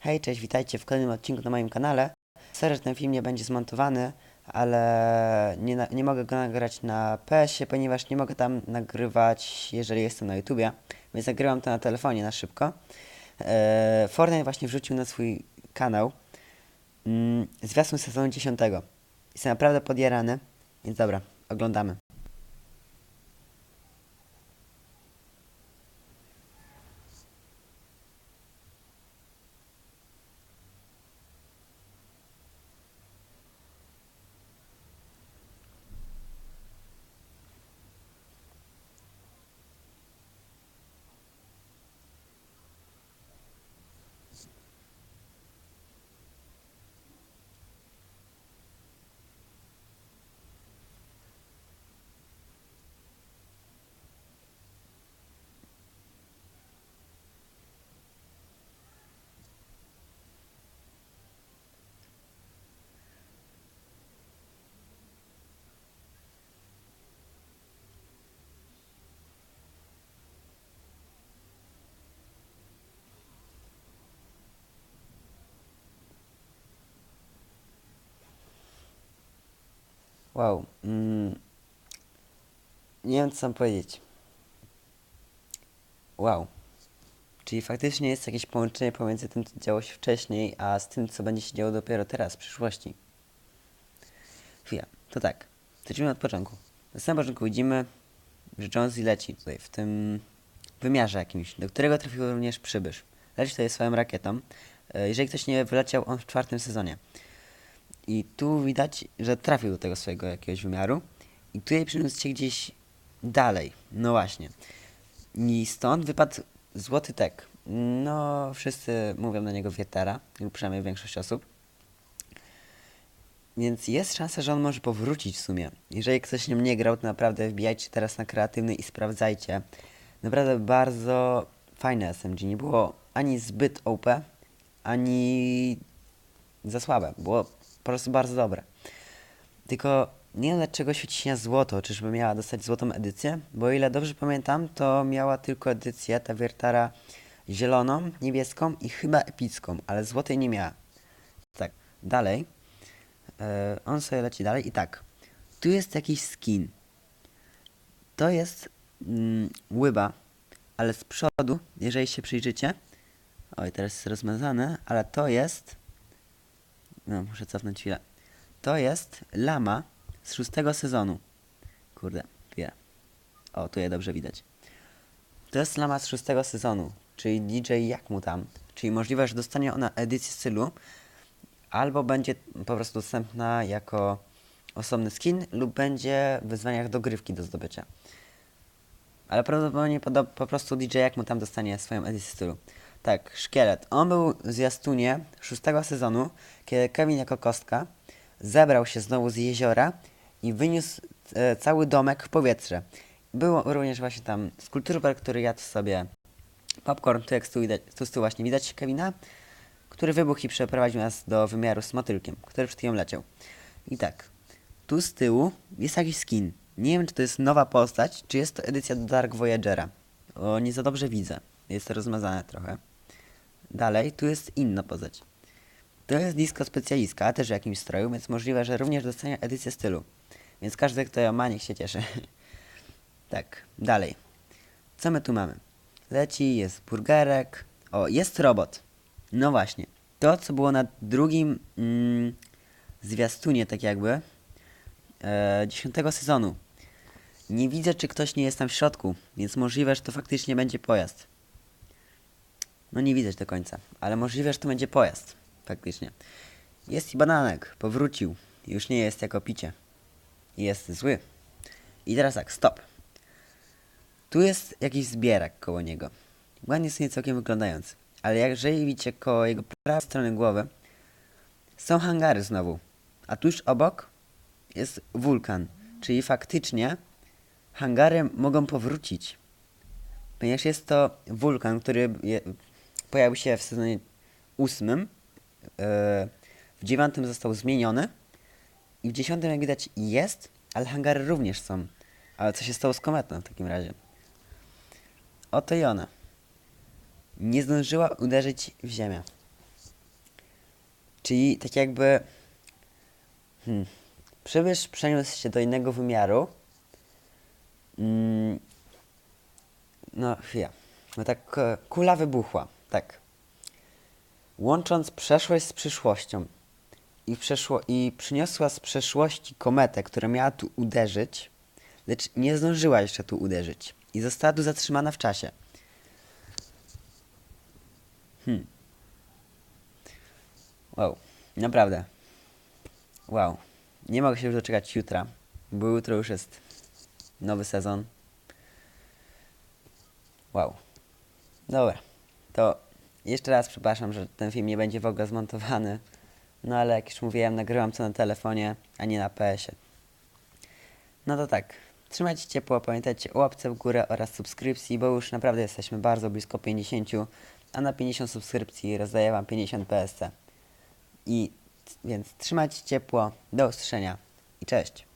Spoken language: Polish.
Hej, cześć, witajcie w kolejnym odcinku na moim kanale. Sorry, ten film nie będzie zmontowany, ale nie, nie mogę go nagrać na PS-ie, ponieważ nie mogę tam nagrywać, jeżeli jestem na YouTubie, więc nagrywam to na telefonie na szybko. E, Fortnite właśnie wrzucił na swój kanał mm, zwiastun sezonu 10. Jestem naprawdę podjarany, więc dobra, oglądamy. Wow. Mm, nie wiem, co mam powiedzieć. Wow. Czyli faktycznie jest jakieś połączenie pomiędzy tym, co działo się wcześniej, a z tym, co będzie się działo dopiero teraz, w przyszłości. Chwila. To tak. Zacznijmy od początku. Na samym początku widzimy, że Jonesy leci tutaj, w tym wymiarze jakimś, do którego trafił również przybysz. Leci tutaj swoją rakietą. E, Jeżeli ktoś nie wyleciał, on w czwartym sezonie. I tu widać, że trafił do tego swojego jakiegoś wymiaru. I tutaj przyniósł się gdzieś dalej. No właśnie. I stąd wypadł złoty tek. No, wszyscy mówią na niego wietera, lub przynajmniej większość osób. Więc jest szansa, że on może powrócić w sumie. Jeżeli ktoś nim nie grał, to naprawdę wbijajcie teraz na kreatywny i sprawdzajcie. Naprawdę bardzo fajne SMG. Nie było ani zbyt OP, ani za słabe. Było po prostu bardzo dobre. Tylko nie wiem dlaczego świeci się na złoto. Czyżby miała dostać złotą edycję? Bo o ile dobrze pamiętam, to miała tylko edycję, ta wiertara zieloną, niebieską i chyba epicką, ale złotej nie miała. Tak, dalej. E, on sobie leci dalej i tak. Tu jest jakiś skin. To jest mm, łyba, ale z przodu, jeżeli się przyjrzycie, oj, teraz jest rozmazane, ale to jest no, muszę cofnąć chwilę. To jest lama z szóstego sezonu. Kurde, chwilę. O, tu je dobrze widać. To jest lama z szóstego sezonu, czyli DJ jak mu tam. Czyli możliwe, że dostanie ona edycję stylu, albo będzie po prostu dostępna jako osobny skin, lub będzie w wyzwaniach dogrywki do zdobycia. Ale prawdopodobnie po, po prostu DJ jak mu tam dostanie swoją edycję stylu. Tak, szkielet. On był w zwiastunie szóstego sezonu, kiedy Kevin jako kostka zebrał się znowu z jeziora i wyniósł e, cały domek w powietrze. Było również właśnie tam skulpturer, który jadł sobie popcorn, tu jak tyłu, widać, tu właśnie widać Kevina, który wybuchł i przeprowadził nas do wymiaru z motylkiem, który przed chwilą leciał. I tak, tu z tyłu jest jakiś skin. Nie wiem, czy to jest nowa postać, czy jest to edycja do Dark Voyagera. O, nie za dobrze widzę. Jest rozmazane trochę. Dalej, tu jest inna postać. To jest disco specjalistka, też w jakimś stroju, więc możliwe, że również dostanie edycję stylu. Więc każdy, kto ją ma, niech się cieszy. tak, dalej. Co my tu mamy? Leci, jest burgerek. O, jest robot. No właśnie. To, co było na drugim mm, zwiastunie, tak jakby, e, dziesiątego sezonu. Nie widzę, czy ktoś nie jest tam w środku, więc możliwe, że to faktycznie będzie pojazd. No nie widać do końca, ale możliwe, że to będzie pojazd. Faktycznie. Jest i bananek, powrócił. Już nie jest jako picie. Jest zły. I teraz tak, stop. Tu jest jakiś zbierak koło niego. Ładnie sobie całkiem wyglądający. Ale jeżeli widzicie koło jego prawej strony głowy, są hangary znowu. A tuż obok jest wulkan. Czyli faktycznie hangary mogą powrócić. Ponieważ jest to wulkan, który pojawił się w sezonie ósmym. e, W dziewiątym został zmieniony. I w dziesiątym, jak widać, jest, ale hangary również są. Ale co się stało z kometą w takim razie? Oto i ona. Nie zdążyła uderzyć w ziemię. Czyli tak jakby hmm, przybysz przeniósł się do innego wymiaru. Mm, no chwila. No tak e, kula wybuchła. Tak. Łącząc przeszłość z przyszłością. I, przeszło, I przyniosła z przeszłości kometę, która miała tu uderzyć, lecz nie zdążyła jeszcze tu uderzyć. I została tu zatrzymana w czasie. Hmm. Wow, naprawdę. Wow. Nie mogę się już doczekać jutra, bo jutro już jest nowy sezon. Wow. Dobra, to jeszcze raz przepraszam, że ten film nie będzie w ogóle zmontowany. No ale jak już mówiłem, nagrywam to na telefonie, a nie na PS-ie. No to tak. Trzymajcie ciepło, pamiętajcie o łapce w górę oraz subskrypcji, bo już naprawdę jesteśmy bardzo blisko 50, a na 50 subskrypcji rozdaję Wam 50 PSC. I więc trzymajcie ciepło, do usłyszenia i cześć.